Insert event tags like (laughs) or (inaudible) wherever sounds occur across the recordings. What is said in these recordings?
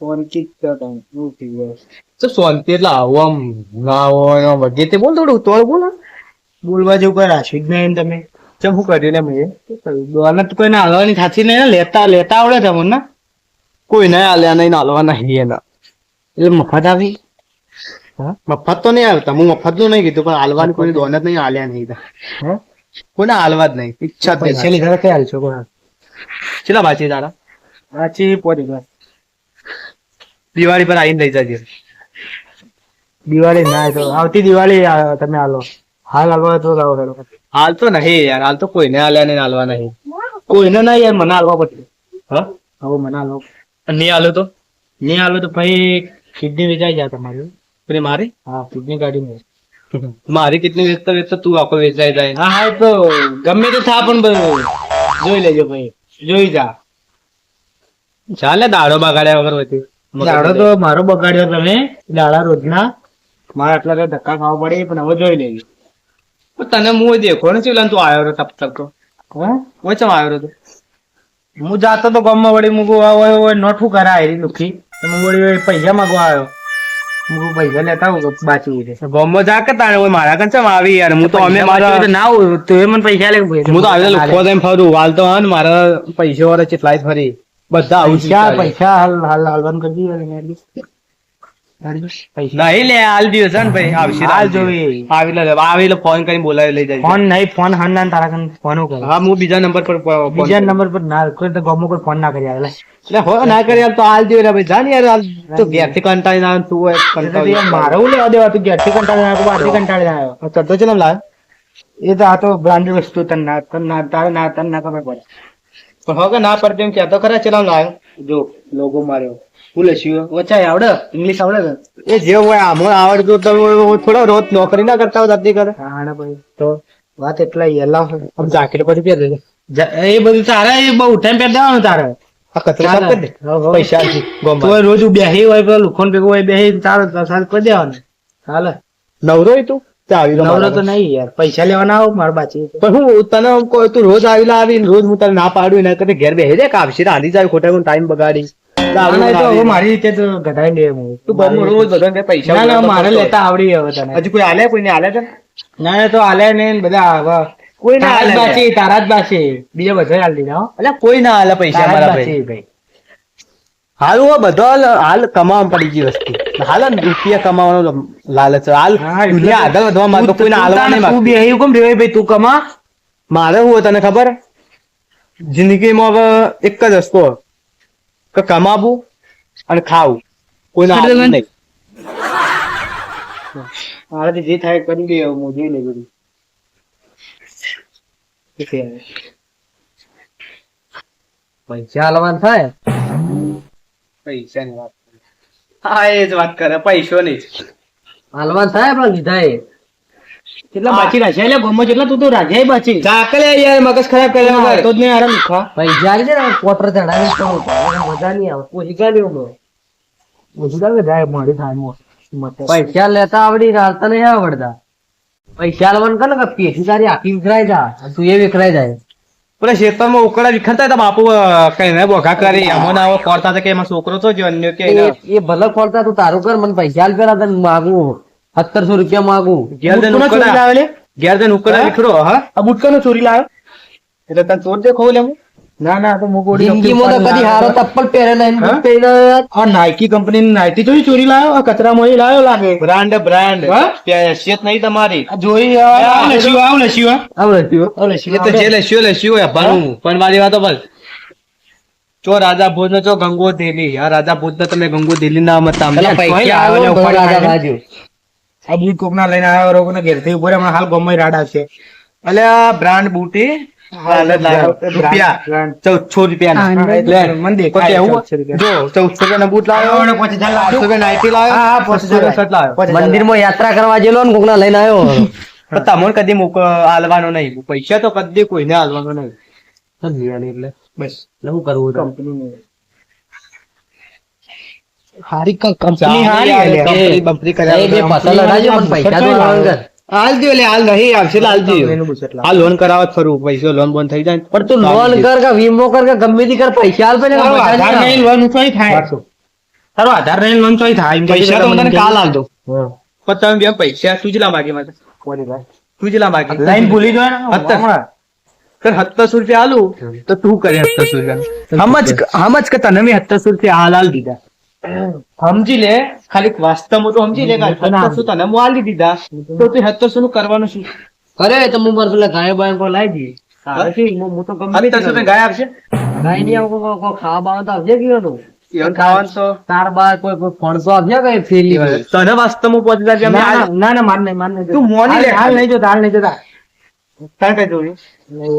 ગયો તો શાંતિ એટલે આવો આમ ના હોય વગે તે બોલ થોડું તો બોલ. બોલવા જેવું કઈ રાખ્યું જ નહીં તમે. ચમ શું કર્યું ને મેં? દોલત તો કોઈને હાલવાની થાતી નહીં ને. લેતા લેતા આવડે તમને ને. કોઈ ના આલ્યા નહીં નાલવા નહીં એના. એટલે મફત આવી? હા? મફત તો નહીં આવતા હું મફતનું નહીં કીધું પણ હાલવાની કોઈ દોલત નહીં આલ્યા નહીં હે? કોઈને હાલવા જ નહીં. ઈચ્છા પૈસા નહીં લીધા કઈ હાલશો કોણ? ચેલા બાચી તારા? સાચી પોતી ગયા દિવાળી પર આવીને લઈ જજે. દિવાળી ના તો આવતી દિવાળી તમે હાલો. હાલ હાલવા તો લાવો હેલો હાલ તો નહીં યાર હાલ તો કોઈને આલ્યા નહીં હાલવા નહીં. કોઈને ના યાર મને હાલવા પડશે. હા? હવે મને હાલો નહીં હાલો તો? નહીં હાલો તો ભાઈ કિડની વેચાઈ જાય તમારી. પેલી મારી? હા કિડની કાઢી મેં. મારી કેટલી વેચતા વેચતા તું આખો વેચાઈ જાય. હા હા તો ગમે તે થા પણ જોઈ લેજો ભાઈ. જોઈ જા. ચાલે દાડો બગાડ્યા વગર હોતી દાડો તો મારો બગાડ્યો તમે. દાડા રોજના. મારા આટલા તો ધક્કા ખાવા પડે પણ હવે જોઈ લેજો તને હું દેખો ને ચેલા તું આવ્યો રહ્યો તપ તપ તો. હા? હું ચમ આવ્યો રહ્યો હું જાતો તો ગામમાં વળી મૂકું હોય હોય નોઠું કરા એરી લુખી તમે વળી વળી પૈસા માંગવા આવ્યો. પૈસા લેતા આવું બાચી ગામમાં જા કે તારે મારા કન ચમ આવી યાર? હું તો અમે મારા ના હોય તો એ મને પૈસા લે હું તો આવી લુખો ફરું હાલ તો હા ને મારા પૈસા વાળા ચેટલાય ફરી. બધા પૈસા પૈસા હાલ હાલ હાલવાનું કરી નહીં લે હાલ દિવસ ને ભાઈ આવશે હાલ જોઈ. આવી લે આવી લે ફોન કરીને બોલાવી લઈ જાય ફોન નહીં ફોન હાલ ના તારા કન ફોન કરો? હા હું બીજા નંબર પર બીજા નંબર પર ના કોઈ તો ગામમાં કોઈ ફોન ના કરી આવે એટલે હો ના કરી તો હાલ દે રે ભાઈ જા યાર હાલ. તો ઘેરથી કંટાળી ના તું હોય કંટાળી મારો લેવા દેવા તું કંટાળી બહારથી કંટાળી આવ્યો ચડતો છે ને લાવ એ તો આ તો બ્રાન્ડેડ વસ્તુ તને ના તને ના તારે ના તને ના ખબર પડે. પણ હવે ના પડતી એમ કહેતો ખરા ચલાવ લાયો. જો લોગો માર્યો. ભૂલે લસ્યું વચ્ચે આવડે. ઇંગ્લિશ આવડે એ જે હોય આમ આવડતું તો થોડો રોજ નોકરી ના કરતા હોય દાદી કરે હા ભાઈ. તો વાત એટલા યલા આમ જાકેટ પછી પહેર દેજે એ બધું તારે એ બહુ ટાઈમ પહેર દેવાનું તારે. આ કચરો સાફ કરી દે. પૈસા રોજ બેહી હોય લુખોન ભેગો હોય બેહી તારે સાલ કરી દેવાનું. હાલે નવરો તે? આવી નવરો તો નહીં યાર પૈસા લેવાના આવો મારા બાચી પણ હું તને આમ તું રોજ આવીને આવીને રોજ હું તને ના પાડું એના કરતા ઘેર બેસી જાય કાપશી રાંધી જાય ખોટા ટાઈમ બગાડી. ના, ના, એ તો હવે મારી રીતે તો ઘટાડી દે હું. તું રોજ બધાને પૈસા ના ના મારે લેતા આવડી હવે તને. હજુ કોઈ આલે કોઈને આલે છે ના ના તો હાલે ને બધા આવા. કોઈ ના હાલે બાચી તારા જ બાચી. બીજા બધા હાલ દીધા એટલે કોઈ ના આલે પૈસા મારા ભાઈ. હાલ હું બધો હાલ કમાવા પડી ગઈ વસ્તુ. હાલ રૂપિયા કમાવાનો લાલચ હાલ દુનિયા આગળ વધવા માંગતો કોઈને હાલવા નહીં તું બેહી કેમ રેવાય ભાઈ તું કમા મારે હું તને ખબર જિંદગીમાં હવે એક જ રસ્તો કે કમાવું અને ખાવું કોઈને હાલવું નહીં મારાથી જે થાય કરી હવે હું જોઈ લે બધું શું છે હવે? પૈસા ની થાય પૈસાની વાત હા એ જ વાત કરે પૈસો નહીં હાલમાં થાય પણ લીધા એ. કેટલા બાચી રાખ્યા? એટલે ગમો જેટલા તું તો રાખ્યા બાકી. ચાકલે યાર મગજ ખરાબ કરે વગર. તો જ નહીં આરામ લીખા પૈસા જાય ને પોટર ચડાવે તો મજા નહીં આવે. ઓછી ગાડી ઊભો ઓછું લાગે જાય મારી થાય મો પૈસા લેતા આવડી હાલતા નહીં આવડતા. પૈસા લેવાનું કને ને કે પેટી તારી આખી વિખરાઈ જા. તું એ વિખરાઈ જાય. પેલા ખેતરમાં ઉકળા વિખરતા હતા બાપુ કઈ ને બોઘા કરી એમાં આવો ખોરતા હતા કે એમાં છોકરો તો જો અન્ય કે એ એ ભલે ખોલતા તું તારું કર મને પૈસા આલ પેલા તને માગું. સત્તરસો રૂપિયા માગું. ઘેર ચોરી ઉકળા. લાવે ઘેર જઈને ઉકળા વિખરો હા? આ બુટકાનો ચોરી લાવ્યો? એટલે તને ચોર દે લે એમ ના ના તો હું ગોળી જિંદગીમાં તો કદી હારો ચપ્પલ પહેરેલા એને આવ્યા. આ નાઇકી કંપનીની નાઇટી જોઈ ચોરી લાયો? આ કચરા મોઈ લાયો લાગે? બ્રાન્ડ બ્રાન્ડ હા? હેસિયત નહીં તમારી. જોઈ આવ લસ્યું આવ લસ્યું આમ રહ્યું. આવ એ લસ્યું તો જે લસ્યો લસ્યો હોય ભણવું પણ મારી વાતો બસ ચો રાજા ભોજ નો ચો ગંગો દિલ્હી. આ રાજા ભોજ ને તમે ગંગો દિલ્હી ના મત આવે ને. આ બુટ કોકના લઈને આવ્યો રોગ ને ઘેરથી ઊભો રહે હમણાં હાલ ગમે રાડા છે. એટલે આ બ્રાન્ડ બુટી ચૌદસો રૂપિયા હજાર. મંદિરમાં યાત્રા કરવા જેલો ને કોકના લઈને આવ્યો. (laughs) પણ તમને કદી મૂક હાલવાનો નહીં. પૈસા તો કદી કોઈને હાલવાનો નહીં. એટલે. બસ. એટલે શું કરવું કંપની હારી કંપની હારી કંપની બંપની કર્યા એ બે વગર. લડાજો પણ પૈસા તો. હાલ દ્યો લે હાલ નહીં આવશે હાલ કંપનીનું આ લોન કરાવત ખરું પૈસો લોન બંધ થઈ જાય પણ તું લોન કર કે વીમો કર કે ગમે તે કર પૈસા હાલ પેલા આધાર નહીં, લોન ઊંચો થાય. તારો આધાર નહીં લોન ચોય થાય પૈસા તો મને કાલ હાલ દો. પણ તમે બે પૈસા સુજલા માગે મારે કોની ભાઈ? તું જેટલા માગે લાઈન ભૂલી ગયો ને અત્યારે. તને સત્તરસો રૂપિયા આલું તો તું કરે સત્તરસો રૂપિયા હમજ હમજ કે તને મેં સત્તરસો રૂપિયા હાલ હાલ દીધા સમજી લે ખાલી વાસ્તવમાં તો સમજી લે સત્તરસો તને હું આલી દીધા? તો તું સત્તરસો નું કરવાનું શું કરે તો હું મારે પેલા ગાય બાય પર લાવી દઈએ. હું- તો ગમે સત્તરસો ગાય આપશે? ગાય નહીં આવું ખાવા બાવા તો આવજે કીધું તું. તને વાસ્તવમાં પહોંચી જાય ના ના, ના ના માર નહીં માર નહીં તું મોની લે. હાલ નહીં જોતા હાલ નહીં જોતા. તારે કઈ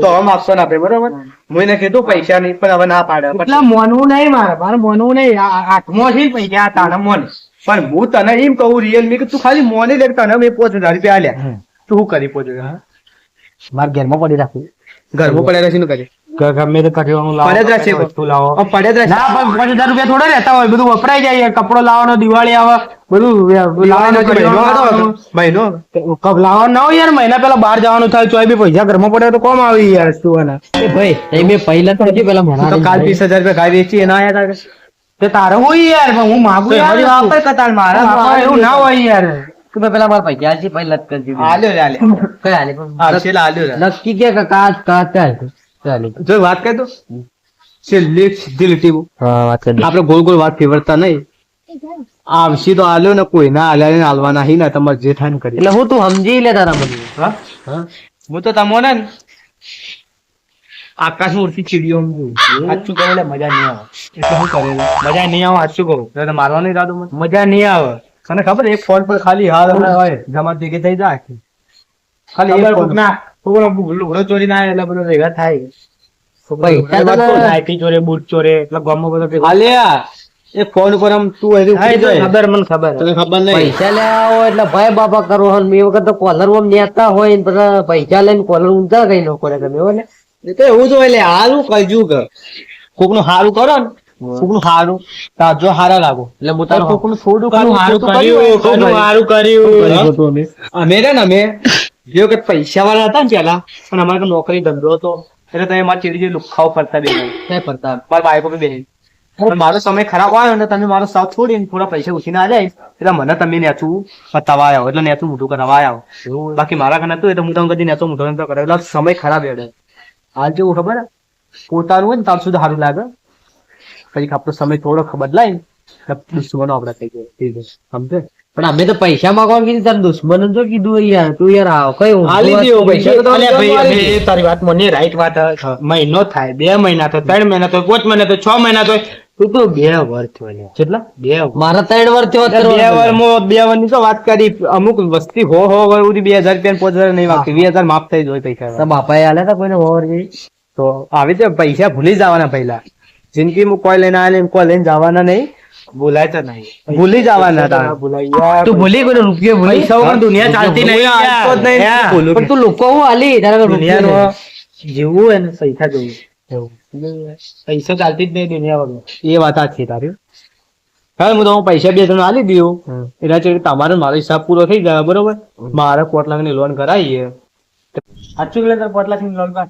તો આમ આપશો ના બરોબર? હું. એને કીધું પૈસા નહીં પણ હવે ના પાડે. એટલા મોનવું નહીં મારે મારે મોનવું નહીં. આઠમો છે પૈસા આ મોને મોન. પણ હું તને એમ કહું રિયલમી કે તું ખાલી મોને લે તને મેં પોચ હજાર રૂપિયા આલ્યા. તું કરી પોચ હજાર મારે ઘરમાં પડી રાખું ઘરમાં પડેલા શું કરે. ગ- ગમે તે કઠિયાનું લાવો પડે જ વસ્તુ લાવો. પડે જ રહેશે. ના પણ પાંચ હજાર રૂપિયા થોડા રહેતા હોય. બધું વપરાઈ જાય કપડો લાવવાનો દિવાળી આવે બધું લાવવાનો મહિનો લાવવાનો. હતો. ના હોય યાર. મહિના પેલા બહાર જવાનું થાય ચોય બી પૈસા ઘરમાં પડે તો કોમ આવી યાર શું ભાઈ એ મેં પહેલા તો હજી પેલા તું તો કાલ વીસ હજાર રૂપિયા ગાય વેચી એના આયા તારે. તે તારે હોય યાર પણ હું માગું યાર વાપર કતાર મારા. એવું ના હોય યાર. કે મેં પેલા મારા પૈસા આલજી, પછી લત કરી આલ્યો રે આલ્યો કઈ હાલે પણ આવશે લે આલ્યો નક્કી કે કાચ કાચ. જો વાત કહી દો. છેલ્લી સીધી લીટી હા વાત કરી આપણે ગોળ ગોળ વાત ફેરવતા નહીં. આવશે તો આલ્યો ને કોઈ ના આલ્યા ને આલવાના હી ના તમારે જે થાય ને કરી. એટલે હું તું સમજી લે તારા બધું હા? હું? તો તમો ને આકાશ મૂર્તિ ચીડીઓ સાચું કહું એટલે મજા નહીં આવે. એટલે હું કરેલું મજા નહીં આવે સાચું કહું? એટલે મારવાનો ઈરાદો મજા નહીં આવે. તને ખબર એક ફોન પર ખાલી હાલ હોય જમા ભેગી થઈ જાય. ખાલી એક ફોન. કોકનો લુગડો ચોરી ના એટલે બધો ભેગા થાય. નાઇટી ચોરે બૂટ ચોરે એટલે ગામમાં બધો આલ્યા ફોન ઉપર આમ તું હજી ખબર મને ખબર. તને ખબર નહીં. પૈસા લેવા હોય એટલે ભાઈ બાપા કરો હોય મેં વખત તો કોલર ઓમ નેતા હોય ને બધા પૈસા લઈને કોલર ઊંધા કઈ નો કરે તમે હો ને. તો એવું જ હોય લે હારું કજુ કે કોકનું હારું કરો ને કોકનું હારું. તાજો હારા લાગો. એટલે હું તાર કોકનું થોડું હારું કર્યું હારું કર્યું. અમે? રે ને અમે? જો કે પૈસા વાળા હતા ને પેલા પણ અમારે નોકરી ધંધો હતો. એટલે તમે મારા ચીડી જે લુખાઓ ફરતા બે પડતા મારા બાઈકો બી બેહી મારો સમય ખરાબ આવ્યો ને તમે મારો સાથ છોડીને થોડા પૈસા ઉછીને આ જાય. એટલે મને તમે નેચું બતાવવા આવ્યો એટલે નેચું મોટું કરવા આવ્યો બાકી મારા ઘર હતું એટલે હું તમને કદી નેચો મોટો નતો કર્યો એટલે સમય ખરાબ એડે હાલ જેવું ખબર? પોતાનું હોય ને તાર સુધી સારું લાગે. પછી આપણો સમય થોડો બદલાય ને. દુશ્મનો આપડા થઈ ગયો સમજે પણ અમે તો પૈસા માંગવા કીધું તાર દુશ્મન જો કીધું યાર તું યાર આવ કયું હાલી વાત પૈસા તો ભાઈ તારી વાત મને રાઈટ વાત મહિનો થાય બે મહિના થાય ત્રણ મહિના થાય પાંચ મહિના થાય છ મહિના થાય તું તો બે વર થયો. કેટલા બે વર. મારા ત્રણ વર થયો બે વર વારમાં બે ની તો વાત કરી અમુક વસ્તી હો હો વર સુધી બે હજાર રૂપિયા પાંચ હજાર નહીં વાગતી વીસ હજાર માફ થઈ જોઈ પૈસા તારા બાપાએ આલ્યા તા કોઈને જેવી તો આવી રીતે પૈસા ભૂલી જવાના પહેલા જિંદગી કોઈ લઈને આલે કોઈ લઈને જવાના નહીં બોલાય નહીં. ભૂલી જવાના. તું ભૂલી કોઈને રૂપિયો ભૂલી? પૈસા દુનિયા ચાલતી નહીં હાલતો જ નહીં, પણ તું લોકો હું આલી? તારા નહીં. જીવવું હોય ને પૈસા જોવું પૈસા ચાલતી જ નહીં દુનિયા વગર એ વાત સાચી તારી. હા હું તમને પૈસા બે જણ આલી દઉં. એના ચેડે તમારો મારો હિસાબ પૂરો થઈ જાય બરોબર? મારે કોટ લાખની લોન કરાવીએ. સાચું એટલે તારે પાંચ લાખની લોન પાસ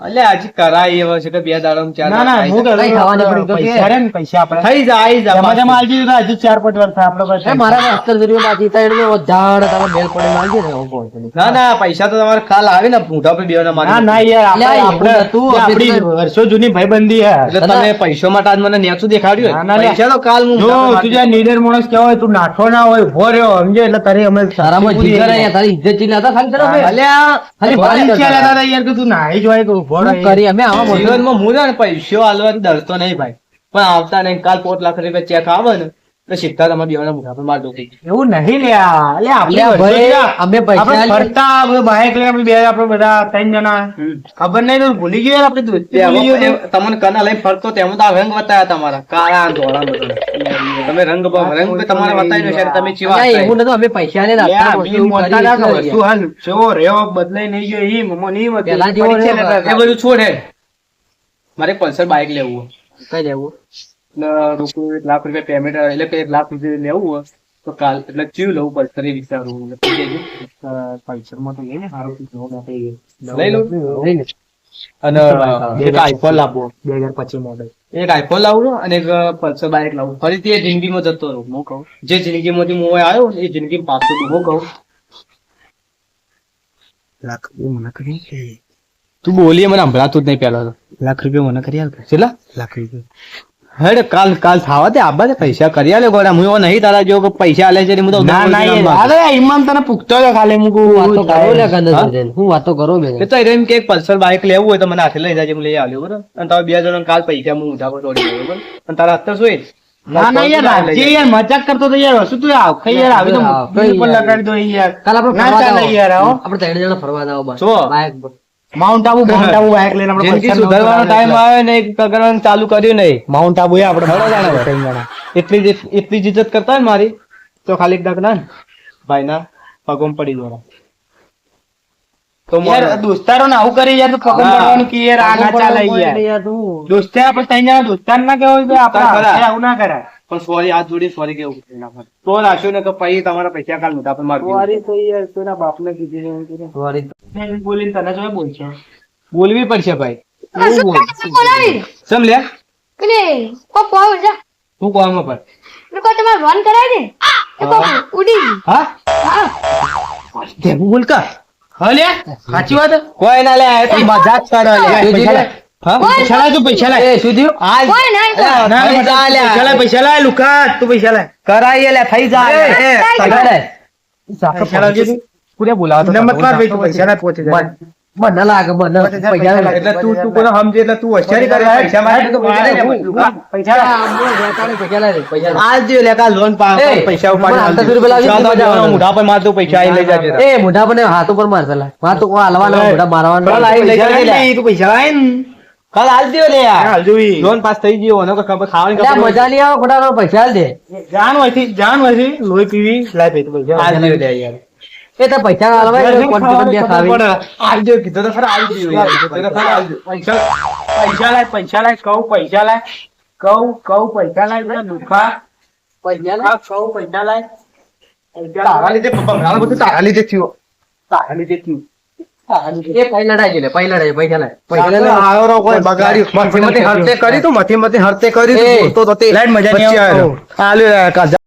એટલે આજે કરાય એવા છે કે બે દાડા ચાર ના ના હું થવાની પડી તો કે. પૈસા. રે ને પૈસા આપણે. થઈ જાય જાય મજા માં આલજી દીધા, હજુ ચાર પાંચ વર્ષ થાય આપણે પાસે. મારા અત્તર જરીઓ બાકી ત્રણ એટલે વધારે તમે બેલ પડે માંગી ને હું ના ના પૈસા તો તમારે કાલ આવે ને પૂંઠા પર બેવાના મારી. ના ના યાર આપણે તે આપણી વર્ષો જૂની ભાઈબંધી હે એટલે તમે પૈસો માટે આજ મને નેચું દેખાડ્યું ના, ના, પૈસા તો કાલ હું જો તું જ્યાં નીડર માણસ કહેવાય તું નાઠો ના હોય ઊભો રહ્યો સમજે? એટલે તારે અમે સારામાં જીગર અહીંયા તારી ઇજ્જત ચીલા હતા ખાલી તરફ અલ્યા ખાલી ભારી હતા. યાર કે તું નાઈ જોય હોય. કરી અમે આવા જીવનમાં હું ને પૈસો આલવાથી ડરતો નહીં ભાઈ. પણ આવતા નહીં કાલ પોત લાખ રૂપિયા ચેક આવે ને. તો સીધા તમારા મુઠા પર માર દઉં એવું નહીં લ્યા અલ્યા આપણે ભાઈ, અમે પૈસા ફરતા લઈને આપણે બે આપણે બધા ત્રણ જણા. ખબર નહીં તો ભૂલી ગયા આપણે. તમને કના લઈને ફરતો તેમાં તો રંગ બતાવ્યા તમારા. કાળા ધોળા બધા તમે રંગ રંગ તમારે બતાવી છે તમે ચેવા એવું નતું અમે પૈસા લઈને આપતા અમે હાલ બદલાઈ નહીં ગયો ઈ નહીં એ બધું છોડે મારે પલ્સર બાઇક લેવું કઈ લેવું? રૂપિયો એક લાખ રૂપિયા પેમેન્ટ એટલે કે એક લાખ રૂપિયા લેવું હોય તો કાલ એટલે ચીવ લઉં પડશે એ વિચારવું. પૈસામાં તો એ ને સારું થઈ ગયું. લઈ લઉં લઈ લે. અને એક આઈફોન લાવવો. બે હજાર પચીસ મોડેલ એક આઈફોન લાવું અને એક પલ્સર બાઇક લાવું ફરીથી એ જિંદગીમાં જતો રહું હું કહું. જે જિંદગીમાંથી હું આવ્યો એ જિંદગી પાછું હું કહું. લાખ રૂપિયા મને કરી તું બોલીએ મને સંભળાતું જ નહીં પેલા લાખ રૂપિયા મને કરી આલ કેટલા? લાખ રૂપિયા. હેડ કાલ કાલ થાવા દે આબા દે પૈસા કરી આલે ગોડા. હું એવો નહીં તારા જો પૈસા આલે છે ને હું તો ના ના અરે ઈમાન તને પૂછતો હતો ખાલી મુકુ વાતો કરો લે કંદર હા? હું વાતો કરો બે તો એમ કે એક પલ્સર બાઇક લેવું હોય તો મને હાથે લઈ જાય હું લઈ આવ્યો બરાબર? અને તારા બે જણા કાલ પૈસા હું ઉઠાવો છોડી દઉં બરાબર? અને તારા અત્યારે શું એ? ના ના યાર જે યાર મજાક કરતો તો યાર વસ્તુ તું આવ ખાઈ યાર આવી તો પર લગાડી દો યાર. કાલ આપણે ના ફરવા ચાલે યાર આવો. આપણે ત્રણ જણા ફરવા જાવ બસ. બાઇક પર. Mount Abu mount Abu bike લઈને આપણે જિંદગી સુધારવાનો ટાઈમ આવે ને એક કરવાનું ચાલુ કર્યું નહીં. માઉન્ટ આબુ એ આપણે. ત્રણ જણા. એટલી જ એટલી જ ઇજ્જત કરતા ને મારી? તો ખાલી એક દાખલા ને. ભાઈ ના પગમ પડી જવાના તો યાર દોસ્તારો ને આવું કરી યાર તો પગમ પડવાનું કે યાર આ ના ચાલે યાર. યાર દોસ્તે આપણે જણા દોસ્તાર ના કહેવાય આપણે. આવું ના કરાય. પણ સોરી હાથ જોડી સોરી કેવું ના. તો રાખ્યો ને કે પછી તમારા પૈસા કાલ નહોતા પણ મારું સોરી તો યાર કોઈના બાપને કીધી છે એવું સોરી મેં બોલીને તને જો છે બોલવી પડશે ભાઈ. બોલાવી? સમ લે? કોક પાવ જા. તું કોમાં પર? પેલે કોઈ તમારે રન કરાવી દે. ઉડી હા? હા. તે બોલ કા હલે સાચી વાત? કોઈ ના લે તું મજાક કરે લે. હા પૈસા લાય તું પૈસા લાય એ શું હાલ કોઈ નહીં ના, થઈ જા લે. પૈસા લાય પૈસા લાય લુકા તું પૈસા લાય કરાઈએ લે થઈ જા લે. એ, થઈ પૈસા જા. લે. પૈસા લાવજે તું. પૂરે બોલાવો તો નંબર માર ભાઈ પૈસા ના પહોંચે જાય મને લાગે મને પૈસા લાગે. એટલે તું તું કોને સમજે? એટલે તું હોશિયારી કરે પૈસા તો પૈસા પૈસા પૈસા લાય પૈસા લાય. આજ જો લે કા લોન પા પૈસા ઉપાડી હાલતા સો રૂપિયા. જવાનો મોઢા પર માર તું પૈસા આઈ લઈ જાજે એ મોઢા પર હાથ ઉપર માર પેલા માર તો કોઈ હલવાનો મોઢા મારવાનો. લઈ જાજે તું પૈસા લાય ને. કાલ હાલ દ્યો લે યાર. હાલ જોઈ. લોન પાસ થઈ ગયો કોઈ ખબર ખાવાની ખબર મજા નહીં આવે ખોટા પૈસા હાલ દે. જાન હોયથી જાન હોયથી લોહી પીવી લાય ભાઈ તું પૈસા હાલ લે યાર. એ તો પૈસા આલવા યાર, કોન્ફિડન્સ દે ખાવી હાલ દ્યો કીધો તો ખરા હાલ દ્યો યાર. પૈસા પૈસા લાય પૈસા લાય કહું પૈસા લાય. કહું કહું પૈસા લાય બધા લુખા પૈસા લાય. કહું પૈસા લાય. પૈસા તારા લીધે પપ્પા મારા બધું તારા લીધે થયો. તારા લીધે થયું. કરી તો મથી મથી હરતે કરી તો મજા